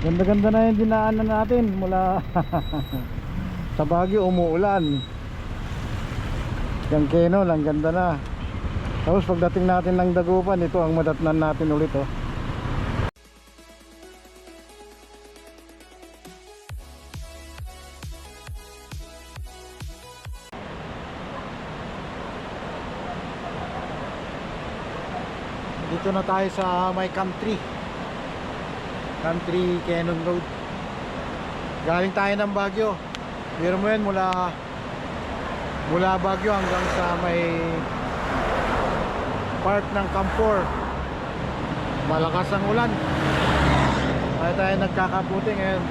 Ganda-ganda na yung dinaanan natin mula sa Baguio umuulan. Yung Keno lang ganda na. Tapos pagdating natin ng Dagupan, ito ang madatnan natin ulit oh. Dito na tayo sa may country. Country Cannon Road. Galing tayo ng Baguio. Pero mo yan mula mula Baguio hanggang sa may park ng Campor. Malakas ang ulan. Kaya tayo nagkakaputi ngayon.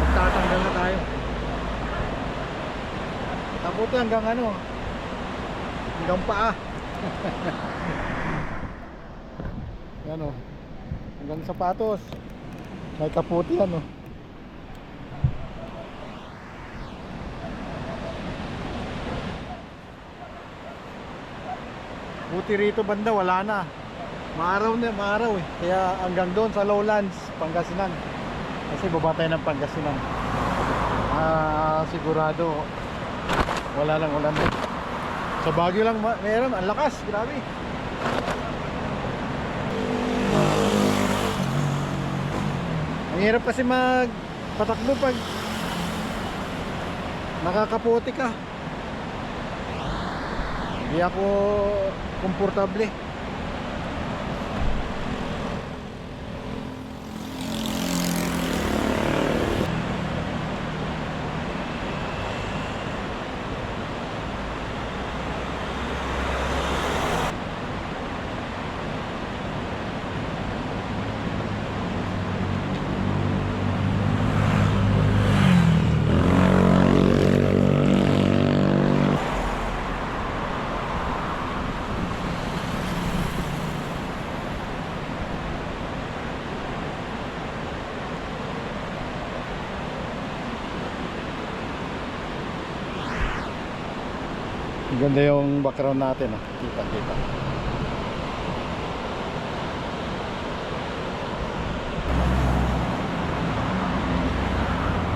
Magtatanggal na tayo. Kaputi hanggang ano? Hanggang paa. Yan o. Hanggang sapatos. May kaputi yan o. Buti rito banda wala na. Maaraw na, maaraw eh. Kaya hanggang doon sa lowlands, Pangasinan. Kasi baba tayo ng Pangasinan. Ah, sigurado wala lang ulan. Sa Baguio lang meron, ang lakas, grabe. Ang hirap kasi mag patakbo pag nakakaputi ka. Hindi ako komportable. Ganda yung background natin, ah. kita kita.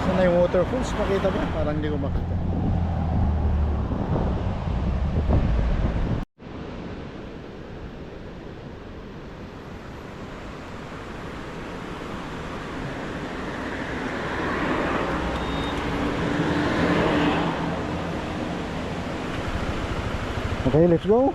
Saan na yung waterfalls? Makita ba? Parang hindi ko makita. Okay, let's go.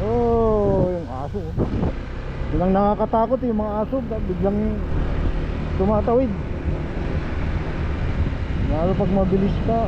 Oh, yung aso. Yun ang nakakatakot eh, yung mga aso biglang tumatawid. Lalo pag mabilis ka.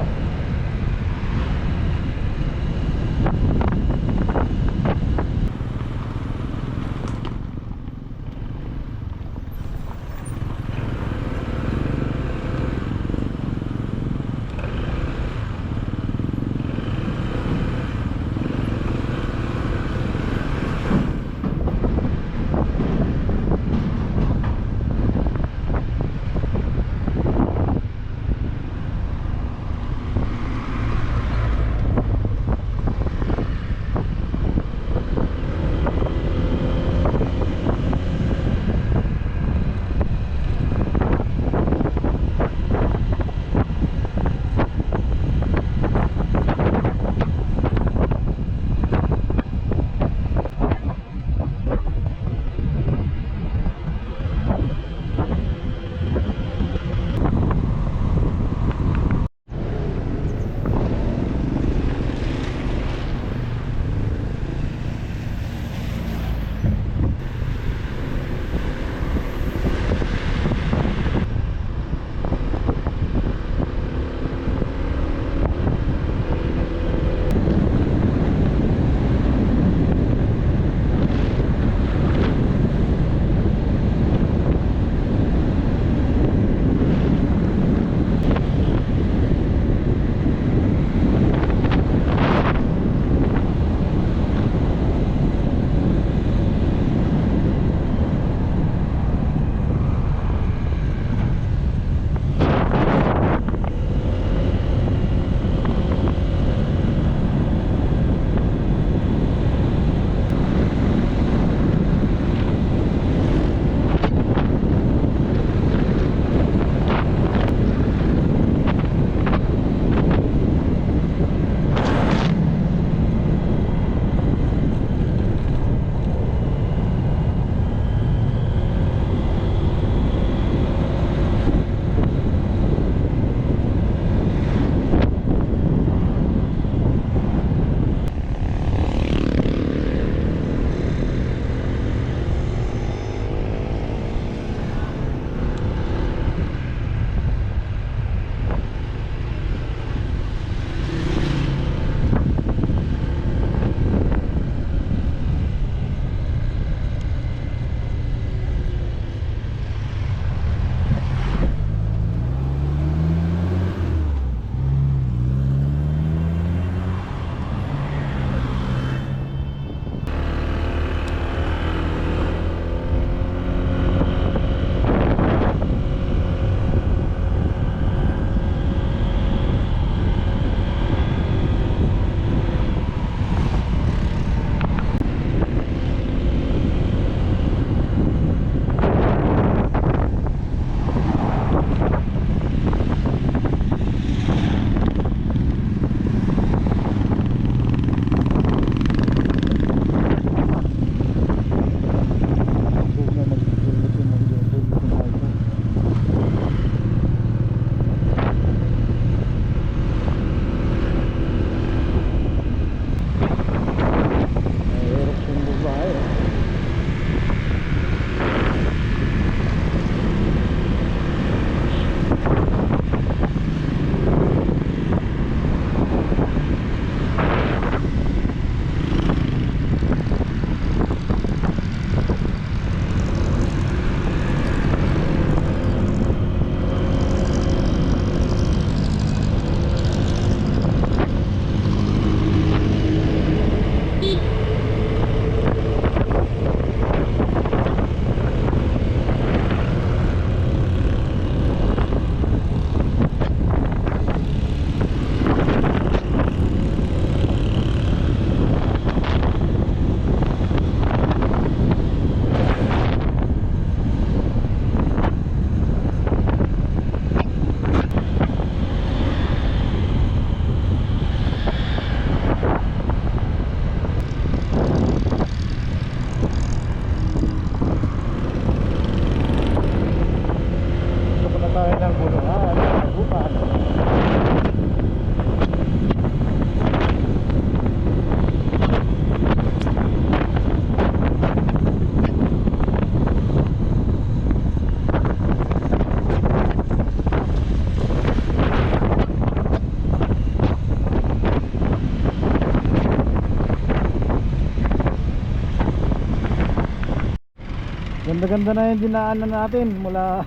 Ganda-ganda na yung dinaanan natin mula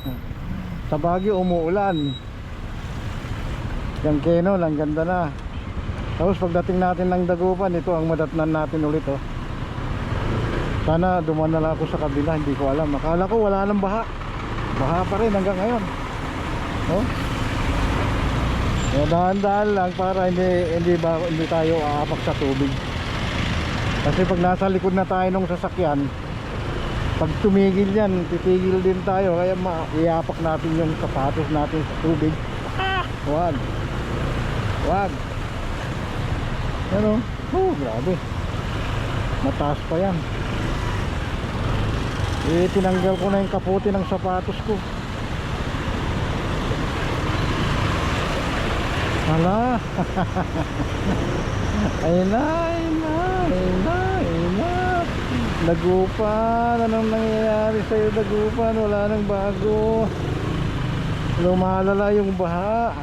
sa Baguio umuulan. Yung Quezon, ang ganda na. Tapos pagdating natin ng Dagupan, ito ang madatnan natin ulit oh. Sana duman na lang ako sa kabila, hindi ko alam. Akala ko wala nang baha. Baha pa rin hanggang ngayon. Oh. Dahan-dahan lang para hindi hindi ba hindi tayo aapak sa tubig. Kasi pag nasa likod na tayo ng sasakyan, pag tumigil yan, titigil din tayo. Kaya maiapak natin yung sapatos natin sa tubig. Wag. Wag. Ano? Oh, grabe. Mataas pa yan. Eh, tinanggal ko na yung kaputi ng sapatos ko. Hala. ayun na, ayun na, ayun na. Dagupan, anong nangyayari sa'yo Dagupan? Wala nang bago. Lumalala yung baha.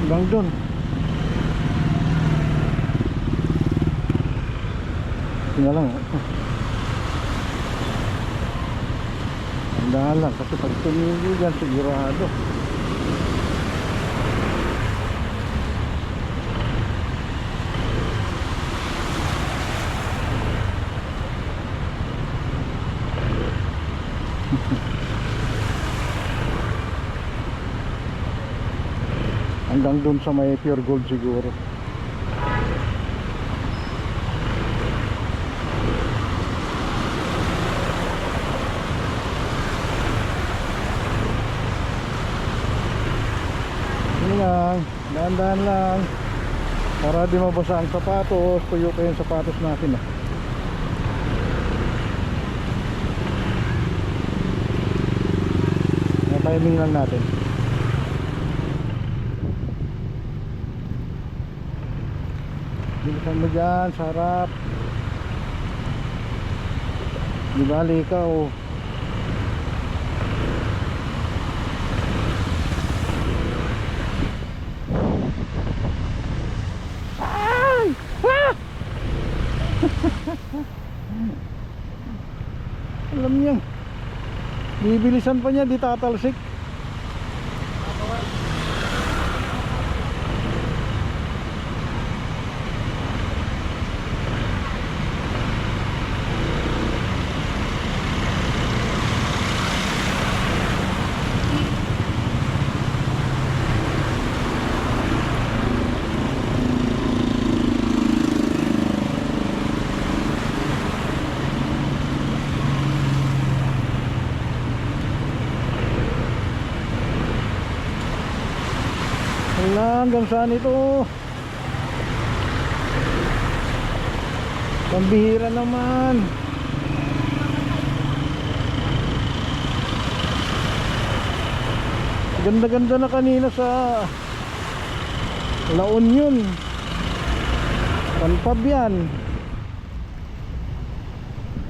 Hanggang dun. Tingnan lang. Tandaan lang kasi pag tumigil yan sigurado. Hanggang dun sa may pure gold siguro. Yun lang, dahan-dahan lang. Para di mabasa ang sapatos, tuyo ko yung sapatos natin ah. Timing lang natin. Bilisan mo dyan, sarap. Di bali ikaw. Ay! Ah! Alam niya. Bibilisan pa niya, di tatalsik. Wala, hanggang saan ito? Pambihira naman. Ganda-ganda na kanina sa La Union. Panpab yan.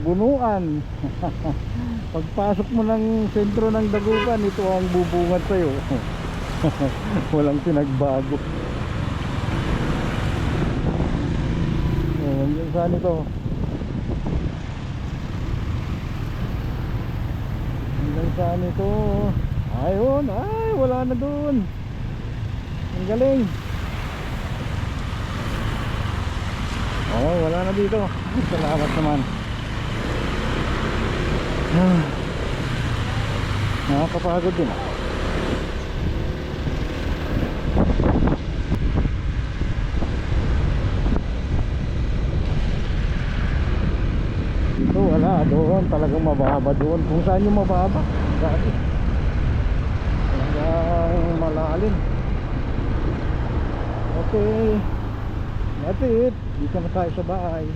Bunuan. Pagpasok mo ng sentro ng Dagupan, ito ang bubungat sa'yo. Walang pinagbago. Oh, hanggang saan ito? Hanggang saan ito? Ayun, ay wala na doon. Ang galing. Oh, wala na dito. Salamat naman. Ah. Nakakapagod din. ah. Dito wala, doon talagang mababa doon. Kung saan yung mababa? Dati. Talagang malalim. Okay. That's it. Dito na tayo sa bahay.